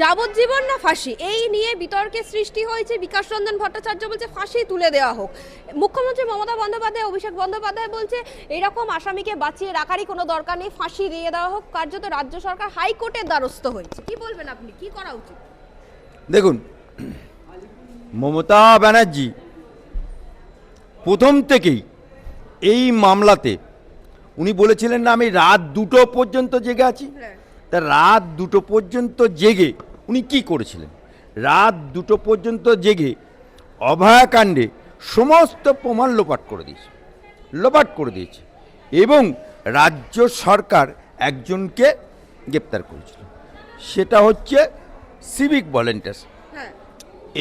যাবজ্জীবন না ফাঁসি? এই নিয়ে বিতর্কের সৃষ্টি হয়েছে বিকাশ রঞ্জন ভট্টাচার্য বলছে ফাঁসি তুলে দেওয়া হোক। মুখ্যমন্ত্রী মমতা বন্দ্যোপাধ্যায় অভিষেক বন্দ্যোপাধ্যায় বলছে এরকম আসামিকে বাঁচিয়ে রাখারই কোনো দরকার নেই ফাঁসি দিয়ে দেওয়া হোক। কার্যত রাজ্য সরকার হাইকোর্টের দ্বারস্থ হয়েছে। কি বলবেন আপনি? কি করা উচিত? দেখুন মমতা ব্যানার্জি প্রথম থেকেই এই মামলাতে উনি বলেছিলেন না আমি রাত দুটো পর্যন্ত জেগে আছি। তা রাত দুটো পর্যন্ত জেগে উনি কি করেছিলেন? রাত দুটো পর্যন্ত জেগে অভয়াকাণ্ডে সমস্ত প্রমাণ লোপাট করে দিয়েছে লোপাট করে দিয়েছে এবং রাজ্য সরকার একজনকে গ্রেপ্তার করেছিল। সেটা হচ্ছে সিভিক ভলেন্টিয়ার্স হ্যাঁ।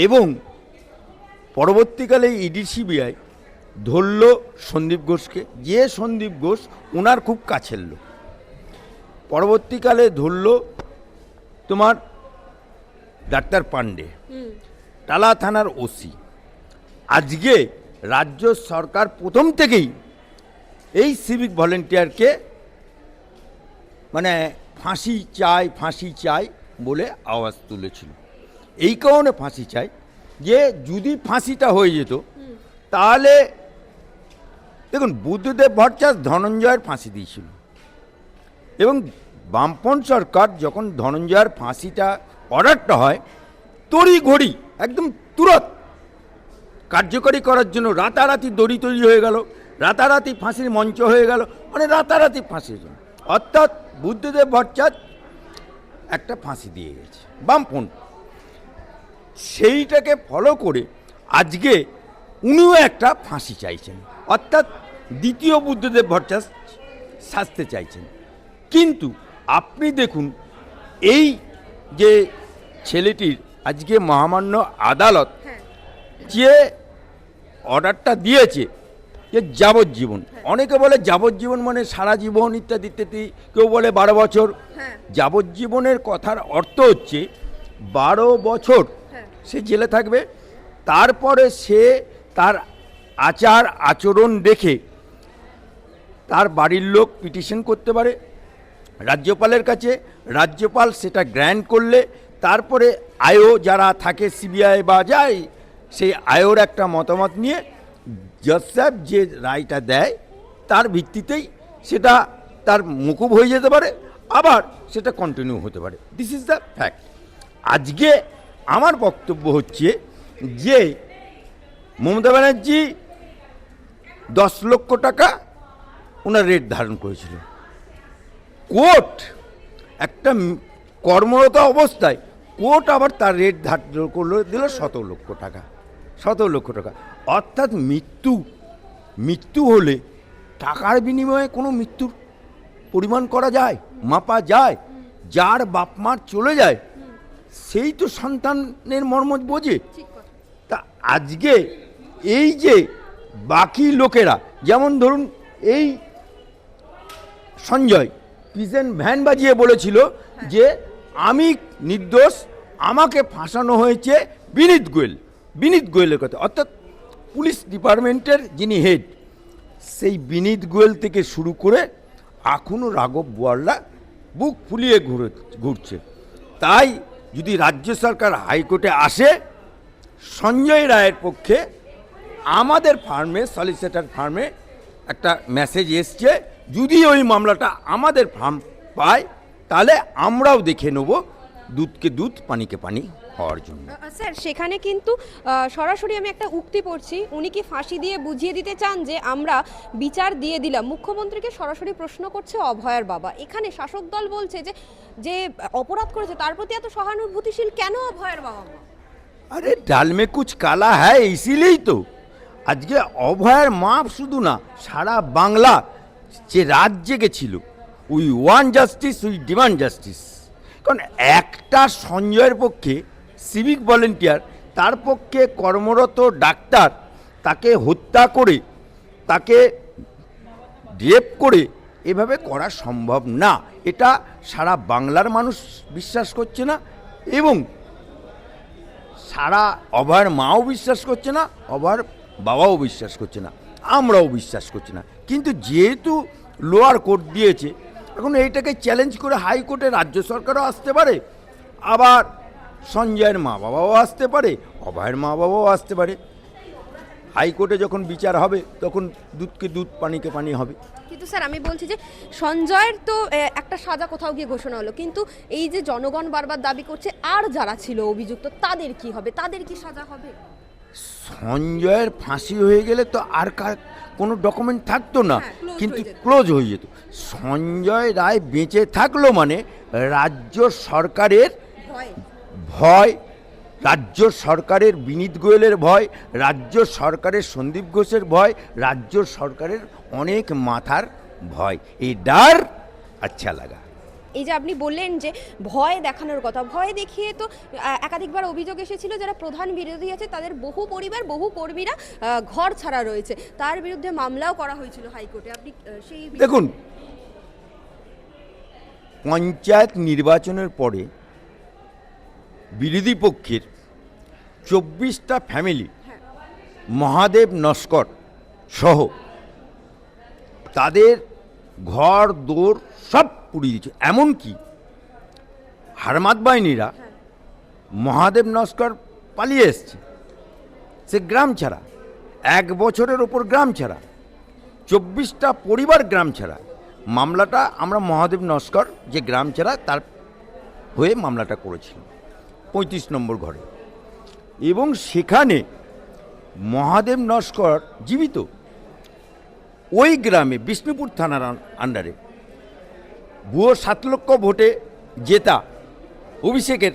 এবং পরবর্তীকালে ইডি সিবিআই ধরল সন্দীপ ঘোষকে। যে সন্দীপ ঘোষ ওনার খুব কাছের লোক। পরবর্তীকালে ধরল তোমার ডাক্তার পান্ডে টালা থানার ওসি। আজকে রাজ্য সরকার প্রথম থেকেই এই সিভিক ভলেন্টিয়ারকে মানে ফাঁসি চাই ফাঁসি চাই বলে আওয়াজ তুলেছিল। এই কারণে ফাঁসি চাই যে যদি ফাঁসিটা হয়ে যেত তাহলে দেখুন বুদ্ধদেব ভট্টাচার্য ধনঞ্জয়ের ফাঁসি দিয়েছিল। এবং বামপন সরকার যখন ধনঞ্জয়ের ফাঁসিটা অর্ডারটা হয়, তড়ি ঘড়ি, একদম তুরত কার্যকরী করার জন্য রাতারাতি দড়ি তৈরি হয়ে গেল, রাতারাতি ফাঁসির মঞ্চ হয়ে গেল মানে রাতারাতি ফাঁসির জন্য। অর্থাৎ বুদ্ধদেব ভট্টাচার্য একটা ফাঁসি দিয়ে গেছে বামপন সেইটাকে ফলো করে আজকে উনিও একটা ফাঁসি চাইছেন, অর্থাৎ দ্বিতীয় বুদ্ধদেব ভট্টাচার্য শাস্তে চাইছেন। কিন্তু আপনি দেখুন এই যে ছেলেটির আজকে মহামান্য আদালত হ্যাঁ। যে অর্ডারটা দিয়েছে যে যাবজ্জীবন অনেকে বলে যাবজ্জীবন মানে সারা জীবন ইত্যাদি ইত্যাদি কেউ বলে বারো বছর। হ্যাঁ। যাবজ্জীবনের কথার অর্থ হচ্ছে বারো বছর হ্যাঁ। সে জেলে থাকবে তারপরে সে তার আচার আচরণ দেখে তার বাড়ির লোক পিটিশন করতে পারে রাজ্যপালের কাছে, রাজ্যপাল সেটা গ্র্যান্ড করলে, তারপরে আয়ো যারা থাকে সিবিআই বা যাই, সেই আয়োর একটা মতামত নিয়ে জজ সাহেব যে রায়টা দেয়, তার ভিত্তিতেই সেটা তার মুকুব হয়ে যেতে পারে, আবার সেটা কন্টিনিউ হতে পারে। দিস ইজ দ্য ফ্যাক্ট আজকে আমার বক্তব্য হচ্ছে যে মমতা ব্যানার্জি দশ লক্ষ টাকা ওনার রেট ধারণ করেছিল কোর্ট একটা কর্মরত অবস্থায় কোর্ট আবার তার রেট ধার্য করল দিল শত লক্ষ টাকা সতেরো লক্ষ টাকা। অর্থাৎ মৃত্যু মৃত্যু হলে টাকার বিনিময়ে কোনো মৃত্যুর পরিমাণ করা যায় মাপা যায় যার বাপ মার চলে যায় সেই তো সন্তানের মর্ম বোঝে। তা আজকে এই যে বাকি লোকেরা যেমন ধরুন এই সঞ্জয় পিজেন ভ্যান বাজিয়ে বলেছিল যে আমি নির্দোষ আমাকে ফাঁসানো হয়েছে বিনীত গোয়েল বিনীত গোয়েলের কথা। অর্থাৎ পুলিশ ডিপার্টমেন্টের যিনি হেড সেই বিনীত গোয়েল থেকে শুরু করে এখনও রাঘব বোয়াল্লা বুক ফুলিয়ে ঘুরে ঘুরছে। তাই যদি রাজ্য সরকার হাইকোর্টে আসে সঞ্জয় রায়ের পক্ষে আমাদের ফার্মে সলিসিটার ফার্মে একটা মেসেজ এসছে যদি ওই মামলাটা আমাদের ফার্ম পায় তাহলে আমরাও দেখে নেব দুধকে দুধ পানিকে পানি হওয়ার জন্য। স্যার সেখানে কিন্তু সরাসরি আমি একটা উক্তি পড়ছি। উনি কি ফাঁসি দিয়ে বুঝিয়ে দিতে চান যে আমরা বিচার দিয়ে দিলাম? মুখ্যমন্ত্রীকে সরাসরি প্রশ্ন করছে অভয়ার বাবা। এখানে শাসক দল বলছে যে যে অপরাধ করেছে তার প্রতি এত সহানুভূতিশীল কেন অভয়ের বাবা? আরে ডাল মে কুচ কালা হ্যায় ইসিলেই তো। আজকে অভয়ের মাপ শুধু না সারা বাংলা যে রাত জেগেছিল we want justice we demand justice কারণ একটা সঞ্জয়ের পক্ষে সিভিক ভলেন্টিয়ার তার পক্ষে কর্মরত ডাক্তার, তাকে হত্যা করে, তাকে রেপ করে, এভাবে করা সম্ভব না। এটা সারা বাংলার মানুষ বিশ্বাস করছে না এবং সারা অভার মাও বিশ্বাস করছে না অভার বাবাও বিশ্বাস করছে না। আমরাও বিশ্বাস করছি না। কিন্তু যেহেতু লোয়ার কোর্ট দিয়েছে, এখন এইটাকে চ্যালেঞ্জ করে হাইকোর্টে রাজ্য সরকারও আসতে পারে, আবার সঞ্জয়ের মা বাবাও আসতে পারে, অভয়ের মা বাবাও আসতে পারে। হাইকোর্টে যখন বিচার হবে, তখন দুধকে দুধ, পানিকে পানি হবে। কিন্তু স্যার, আমি বলছি যে সঞ্জয়ের তো একটা সাজা কোথাও গিয়ে ঘোষণা হলো। কিন্তু এই যে জনগণ বারবার দাবি করছে, আর যারা ছিল অভিযুক্ত, তাদের কি হবে? তাদের কি সাজা হবে? সঞ্জয়ের ফাঁসি হয়ে গেলে তো আর কার কোনো ডকুমেন্ট থাকতো না। হ্যাঁ, কিন্তু ক্লোজ হয়ে যেত। সঞ্জয় রায় বেঁচে থাকল মানে রাজ্য সরকারের ভয়। ভয় রাজ্য সরকারের বিনীত গোয়েলের ভয় রাজ্য সরকারের সন্দীপ ঘোষের ভয় রাজ্য সরকারের অনেক মাথার ভয়। এই ডার আচ্ছা লাগা এই যে আপনি বললেন যে ভয় দেখানোর কথা ভয় দেখিয়ে তো একাধিকবার অভিযোগ এসেছিল যারা প্রধান বিরোধী আছে তাদের বহু পরিবার বহু কর্মীরা ঘর ছাড়া রয়েছে তার বিরুদ্ধে মামলাও করা হয়েছিল হাইকোর্টে আপনি সেই দেখুন পঞ্চায়েত নির্বাচনের পরে বিরোধী পক্ষের চব্বিশটা ফ্যামিলি হ্যাঁ। মহাদেব নস্কর সহ তাদের ঘর দোর সব পুড়িয়ে দিচ্ছে। এমনকি হারমাত বাহিনীরা মহাদেব নস্কর পালিয়ে এসছে। সে গ্রাম ছাড়া, এক বছরের ওপর গ্রাম ছাড়া, চব্বিশটা পরিবার গ্রাম ছাড়া, মামলাটা আমরা মহাদেব নস্কর যে গ্রাম ছাড়া তার হয়ে মামলাটা করেছিল, পঁয়ত্রিশ নম্বর ঘরে। এবং সেখানে মহাদেব নস্কর জীবিত। ওই গ্রামে, বিষ্ণুপুর থানার আন্ডারে ভুয়ো সাত লক্ষ ভোটে জেতা অভিষেকের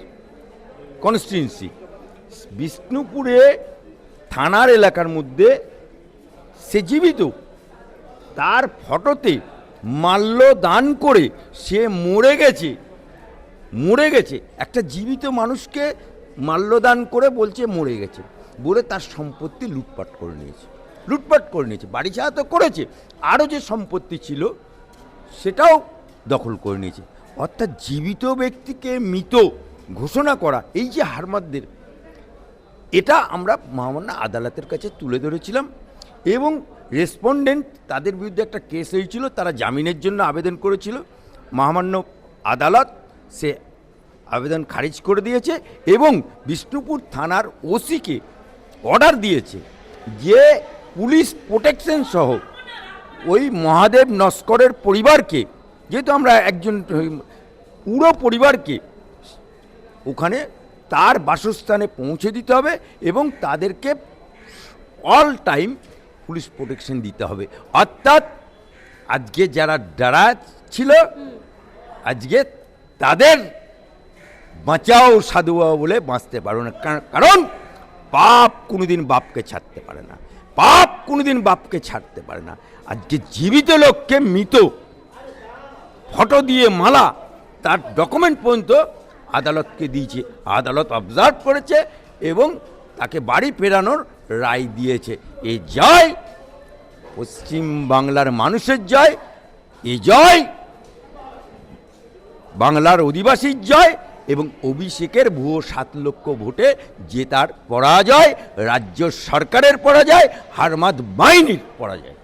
কনস্টিটুয়েন্সি বিষ্ণুপুরে থানার এলাকার মধ্যে সে জীবিত। তার ফটোতে মাল্য দান করে সে মরে গেছে। মরে গেছে। একটা জীবিত মানুষকে মাল্যদান করে বলছে মরে গেছে। বলে তার সম্পত্তি লুটপাট করে নিয়েছে। লুটপাট করে নিয়েছে। বাড়ি ছাড়া তো করেছে। আরও যে সম্পত্তি ছিল, সেটাও দখল করে নিয়েছে। অর্থাৎ জীবিত ব্যক্তিকে মৃত ঘোষণা করা, এই যে হারমাদদের, এটা আমরা মহামান্য আদালতের কাছে তুলে ধরেছিলাম এবং রেসপন্ডেন্ট তাদের বিরুদ্ধে একটা কেস হয়েছিল, তারা জামিনের জন্য আবেদন করেছিল। মহামান্য আদালত সে আবেদন খারিজ করে দিয়েছে এবং বিষ্ণুপুর থানার ওসিকে অর্ডার দিয়েছে যে পুলিশ প্রোটেকশন সহ ওই মহাদেব নস্করের পরিবারকে যেহেতু আমরা একজন পুরো পরিবারকে ওখানে তার বাসস্থানে পৌঁছে দিতে হবে এবং তাদেরকে অল টাইম পুলিশ প্রোটেকশন দিতে হবে। অর্থাৎ আজকে যারা ডারা ছিল, আজকে তাদের বাঁচাও সাধুয়া বলে বাঁচতে পারো না। কার- কারণ পাপ কোনোদিন বাপকে ছাড়তে পারে না। পাপ কোনোদিন বাপকে ছাড়তে পারে না। আজকে জীবিত লোককে মৃত ফটো দিয়ে মালা, তার ডকুমেন্ট পর্যন্ত আদালতকে দিয়েছে। আদালত অবজার্ভ করেছে এবং তাকে বাড়ি ফেরানোর রায় দিয়েছে। এ জয় পশ্চিম বাংলার মানুষের জয়, এ জয় বাংলার অধিবাসীর জয় এবং অভিষেকের ভুয়ো সাত লক্ষ ভোটে জেতার পরাজয়, রাজ্য সরকারের পরাজয়, হারমাদ বাহিনীর পরাজয়।